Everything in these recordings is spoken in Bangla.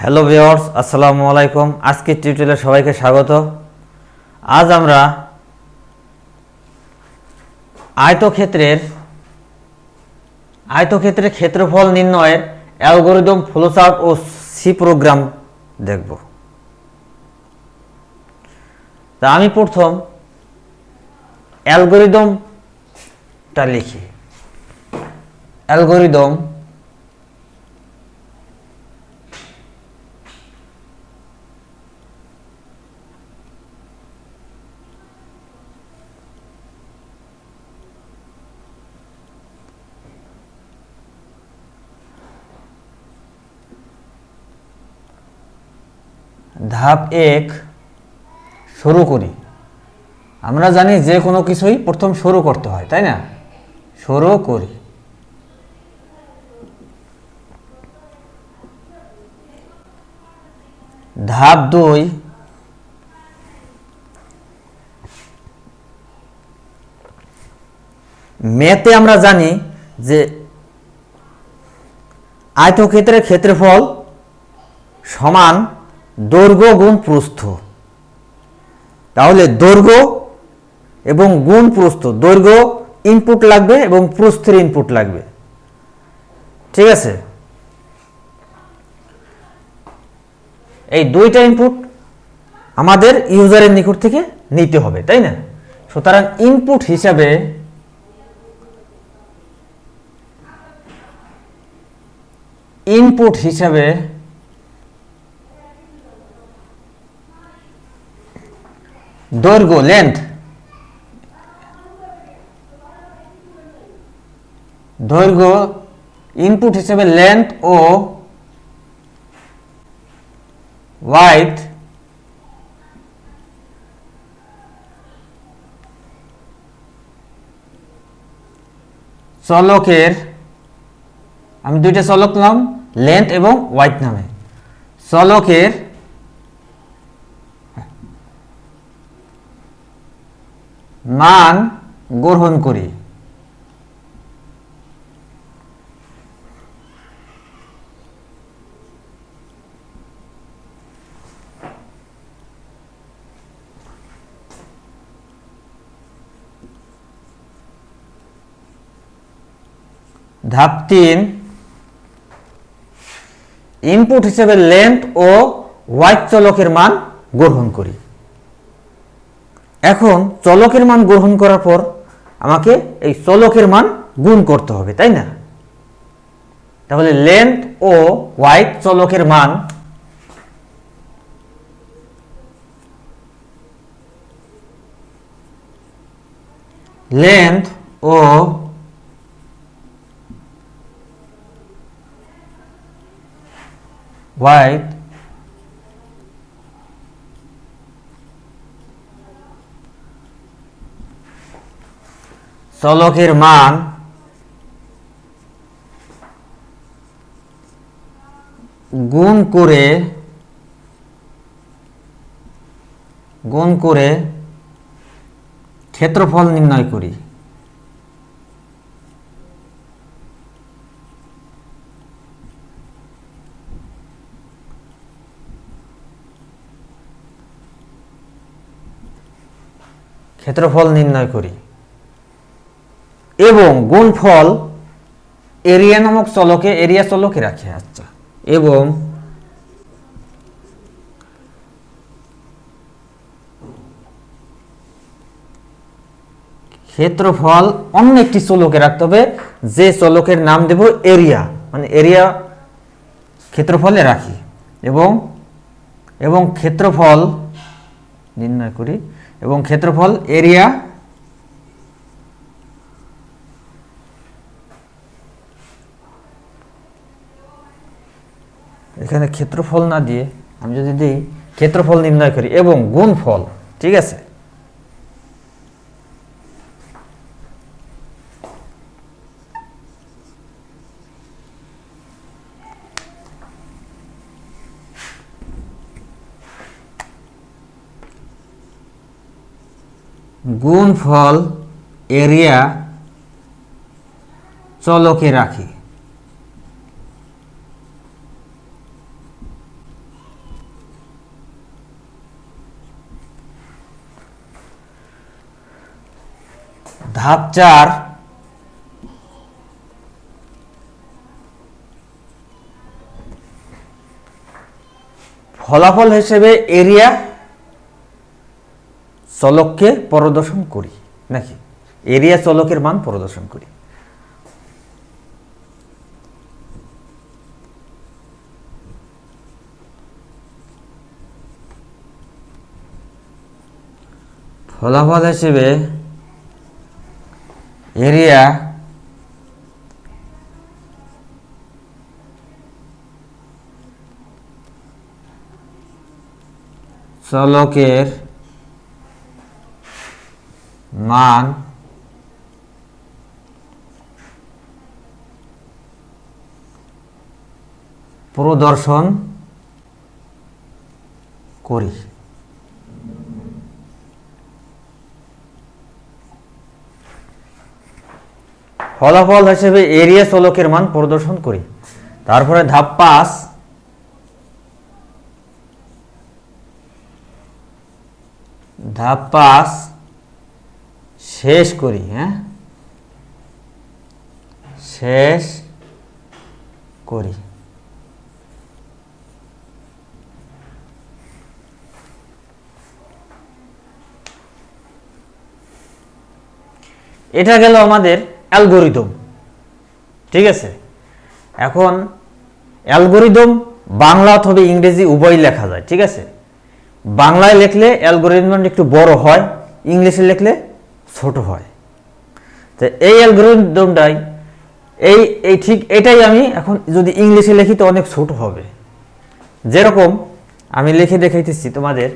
হ্যালো ভিওর্স আসসালামু আলাইকুম। আজকে টিউটোরিয়ালে সবাইকে স্বাগত। আজ আমরা আয়তক্ষেত্রের আয়তক্ষেত্রের ক্ষেত্রফল নির্ণয়ের অ্যালগোরিদম, ফ্লোচার্ট ও সি প্রোগ্রাম দেখব। তা আমি প্রথম অ্যালগোরিদমটা লিখি। অ্যালগোরিদম ধাপ এক, শুরু করি। আমরা জানি যে কোনো কিছুই প্রথম শুরু করতে হয়, তাই না? শুরু করি। ধাপ দুই, মেতে আমরা জানি যে আয়তক্ষেত্রের ক্ষেত্রফল সমান দৈর্ঘ্য গুণ প্রস্থ। তাহলে দৈর্ঘ্য এবং গুণ প্রস্থ, দৈর্ঘ্য ইনপুট লাগবে এবং প্রস্থের ইনপুট লাগবে। ঠিক আছে? এই দুইটা ইনপুট আমাদের ইউজারের নিকট থেকে নিতে হবে, তাই না? সুতরাং ইনপুট হিসাবে ইনপুট হিসাবে দৈর্ঘ্য লেন্থ দৈর্ঘ্য ইনপুট হিসেবে লেন্থ ও ওয়াইড চলকের, আমি দুইটা চলক নাম লেন্থ এবং ওয়াইড নামে। চলকের মান গ্রহণ করি। ধাপ তিন ইনপুট হিসেবে লেন্থ ও হোয়াইট চলকের মান গ্রহণ করি। এখন চলকের মান গ্রহণ করার পর আমাকে এই চলকের মান গুণ করতে হবে, তাই না? তাহলে লেন্থ ও ওয়াইড চলকের মান লেন্থ ও ওয়াইড চলকের মান গুণ করে গুণ করে ক্ষেত্রফল নির্ণয় করি। ক্ষেত্রফল নির্ণয় করি। এবং গুণফল এরিয়া নামক চলকে, এরিয়া চলকে রাখে আচ্ছা। এবং ক্ষেত্রফল অন্য একটি চলকে রাখতে হবে, যে চলকের নাম দেব এরিয়া। মানে এরিয়া ক্ষেত্রফলে রাখি। এবং এবং ক্ষেত্রফল নির্ণয় করি। এবং ক্ষেত্রফল এরিয়া এখানে ক্ষেত্রফল না দিয়ে আমি যদি দিই, ক্ষেত্রফল নির্ণয় করি এবং গুণফল, ঠিক আছে? গুণফল এরিয়া চলকে রাখি। ধাপ চার। ফলাফল হিসেবে এরিয়া চলককে প্রদর্শন করি, নাকি? এরিয়া চলকের মান প্রদর্শন করি। ফলাফল হিসেবে এরিয়া চলকের মান প্রদর্শন করি। ফলাফল হিসেবে এরিয়া চলকের মান প্রদর্শন করি। তারপরে ধাপ পাঁচ। ধাপ পাঁচ শেষ করি হ্যাঁ? শেষ করি। এটা গেল আমাদের অ্যালগোরিদম। ঠিক আছে? এখন অ্যালগোরিদম বাংলা অথবা ইংরেজি উভয় লেখা যায়, ঠিক আছে? বাংলায় লিখলে অ্যালগোরিদম একটু বড় হয়, ইংলিশে লিখলে ছোট হয়। তো এই অ্যালগোরিদমটাই, এই এই ঠিক এটাই আমি এখন যদি ইংলিশে লিখি তো অনেক ছোট হবে। যেরকম আমি লিখে দেখাইতেছি তোমাদের,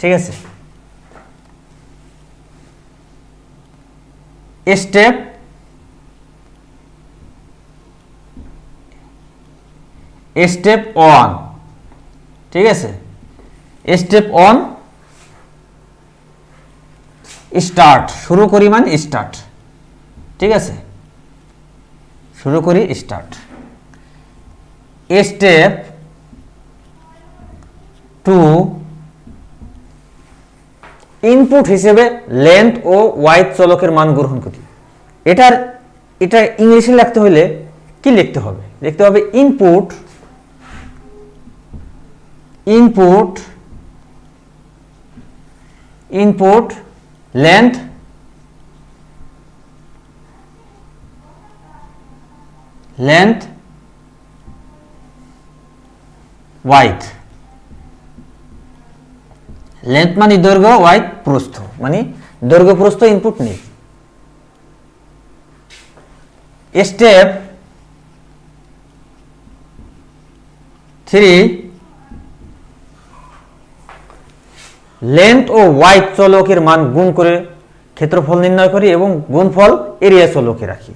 ঠিক আছে? স্টেপ স্টেপ ওয়ান, ঠিক আছে? স্টেপ ওয়ান, স্টার্ট, শুরু করি মানে স্টার্ট, ঠিক আছে? শুরু করি, স্টার্ট। স্টেপ টু, ইনপুট হিসেবে লেন্থ ও ওয়াইড চলকের মান গ্রহণ করি। এটার, এটা ইংলিশে লিখতে হলে কি লিখতে হবে? লিখতে হবে input input input length length wide length মানে দৈর্ঘ্য ওয়াইড প্রস্থ। মানে দৈর্ঘ্য, প্রস্থ, ইনপুট নেই স্টেপ থ্রি লেন্থ ও ওয়াইড চলকের মান গুণ করে ক্ষেত্রফল নির্ণয় করি এবং গুণফল এরিয়া চলকে রাখি।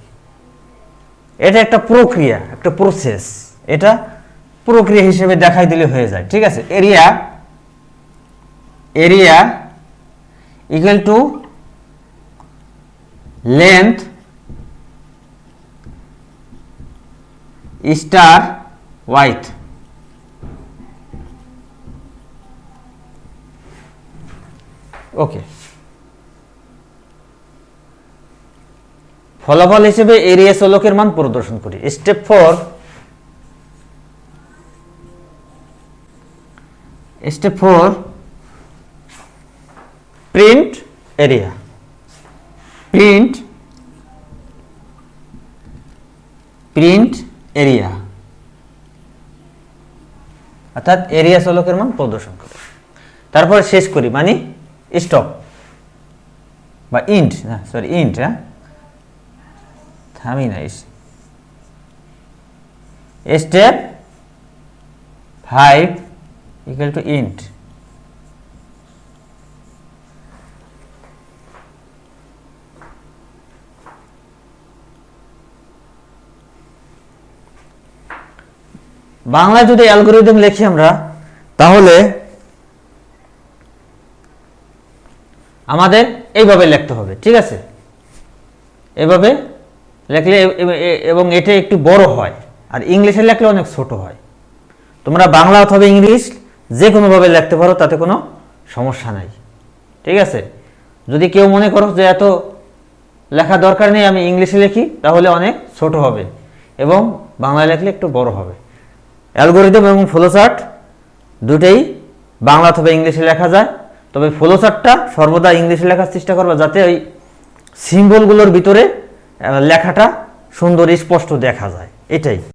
এটা একটা প্রক্রিয়া, একটা প্রসেস এটা প্রক্রিয়া হিসেবে দেখাই দিলে হয়ে যায়, ঠিক আছে? Area area equal to length star width okay ফলাফল হিসেবে এরিয়া চলকের মান প্রদর্শন করি। Step four step four print area print print area অর্থাৎ এরিয়া চলকের মান প্রদর্শন করে। তারপর শেষ করি মানে স্টপ বা ইন্ট না সরি ইন্ট হ্যাঁ থামি না step five equal to int বাংলায় যদি অ্যালগোরিদম লিখি আমরা, তাহলে আমাদের এইভাবে লিখতে হবে, ঠিক আছে? এভাবে লিখলে এবং এটা একটু বড় হয়, আর ইংলিশে লিখলে অনেক ছোট হয়। তোমরা বাংলা অথবা ইংলিশ যে কোনোভাবে লিখতে পারো, তাতে কোনো সমস্যা নাই, ঠিক আছে? যদি কেউ মনে করো যে এত লেখা দরকার নেই, আমি ইংলিশে লিখি, তাহলে অনেক ছোট হবে এবং বাংলায় লিখলে একটু বড় হবে। অ্যালগোরিদম এবং ফ্লোচার্ট দুটেই বাংলা অথবা ইংলিশে লেখা যায়। তবে ফ্লোচার্টটা সর্বদা ইংলিশে লেখার চেষ্টা করবে যাতে ওই সিম্বলগুলোর ভিতরে লেখাটা সুন্দর স্পষ্ট দেখা যায়। এটাই।